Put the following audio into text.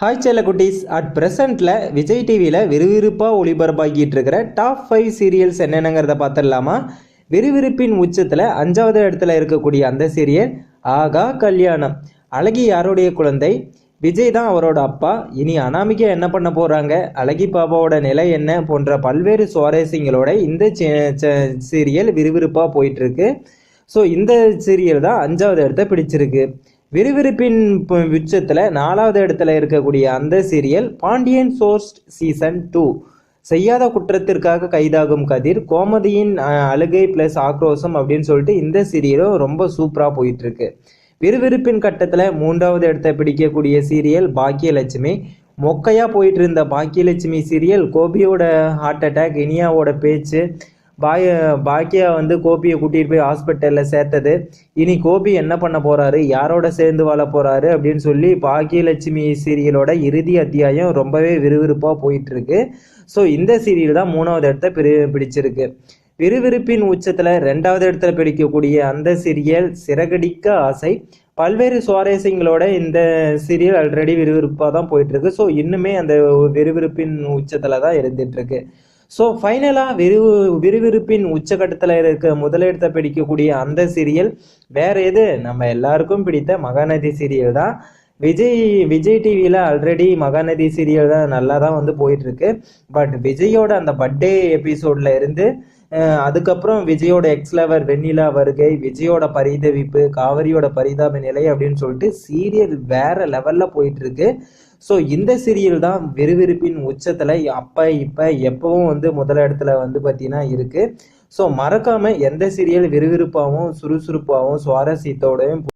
Hi செல்ல குட்டீஸ் at ப்ரெசண்ட்டில் Vijay டிவியில் விறுவிறுப்பாக ஒளிபரப்பாக்கிட்டு இருக்கிற டாப் ஃபைவ் சீரியல்ஸ் என்னென்னங்கிறத பார்த்துடலாமா? விறுவிறுப்பின் உச்சத்தில் அஞ்சாவது இடத்துல இருக்கக்கூடிய அந்த சீரியல் ஆகா கல்யாணம். அழகி யாருடைய குழந்தை? விஜய் தான் அவரோட அப்பா. இனி அனாமிகா என்ன பண்ண போகிறாங்க அழகி பாபாவோட நிலை என்ன? போன்ற பல்வேறு சுவாரஸ்யங்களோட இந்த சீரியல் விறுவிறுப்பாக போயிட்டுருக்கு. ஸோ இந்த சீரியல் தான் அஞ்சாவது இடத்த பிடிச்சிருக்கு. விறுவிறுப்பின் உச்சத்தில் நாலாவது இடத்துல இருக்கக்கூடிய அந்த serial Pandian stores season two. செய்யாத குற்றத்திற்காக கைதாகும் கதிர் கோமதியின் அழுகை ப்ளஸ் ஆக்ரோஷம் அப்படின்னு சொல்லிட்டு இந்த சீரியலும் ரொம்ப சூப்பராக போயிட்டு இருக்கு விறுவிறுப்பின் கட்டத்தில் மூன்றாவது இடத்தை பிடிக்கக்கூடிய சீரியல் பாக்கியலட்சுமி. மொக்கையாக போயிட்டு இருந்த பாக்கியலட்சுமி சீரியல் கோபியோட ஹார்ட் அட்டாக் இனியாவோட பேச்சு பாய பாக்கியா வந்து கோபியை கூட்டிகிட்டு போய் ஹாஸ்பிட்டலில் சேர்த்தது. இனி கோபி என்ன பண்ண போறாரு? யாரோட சேர்ந்து வாழ போறாரு? அப்படின்னு சொல்லி பாக்கியலட்சுமி சீரியலோட இறுதி அத்தியாயம் ரொம்பவே விறுவிறுப்பாக போயிட்டு இருக்கு ஸோ இந்த சீரியல் தான் மூணாவது இடத்த பிரி பிடிச்சிருக்கு. விறுவிறுப்பின் உச்சத்தில் ரெண்டாவது இடத்துல பிடிக்கக்கூடிய அந்த சீரியல் சிறகடிக்க ஆசை. பல்வேறு சுவாரஸ்யங்களோட இந்த சீரியல் ஆல்ரெடி விறுவிறுப்பாக தான் போயிட்டு இருக்கு ஸோ இன்னுமே அந்த விறுவிறுப்பின் உச்சத்தில் தான் இருந்துட்டு இருக்கு ஸோ ஃபைனலாக விறுவு விறுவிறுப்பின் உச்சகட்டத்தில் இருக்க முதலிடத்தை பிடிக்கக்கூடிய அந்த சீரியல் வேற எது? நம்ம எல்லாருக்கும் பிடித்த மகாநதி சீரியல் தான். விஜய் விஜய் டிவியில் ஆல்ரெடி மகாநதி சீரியல் தான் நல்லா தான் வந்து போயிட்டுருக்கு. பட் விஜயோட அந்த பர்த்டே எபிசோட்ல இருந்து அதுக்கப்புறம் விஜயோட எக்ஸ் லவர் வெண்ணிலா வருகை விஜயோட பரிதவிப்பு காவிரியோட பரிதாப நிலை அப்படின்னு சொல்லிட்டு சீரியல் வேற லெவலில் போயிட்டுருக்கு. ஸோ இந்த சீரியல் தான் விறுவிறுப்பின் உச்சத்தில் அப்போ இப்போ எப்பவும் வந்து முதல் இடத்துல வந்து பார்த்தீங்கன்னா இருக்குது ஸோ மறக்காமல் எந்த சீரியல் விறுவிறுப்பாகவும் சுறுசுறுப்பாகவும் சுவாரஸ்யத்தோடையும்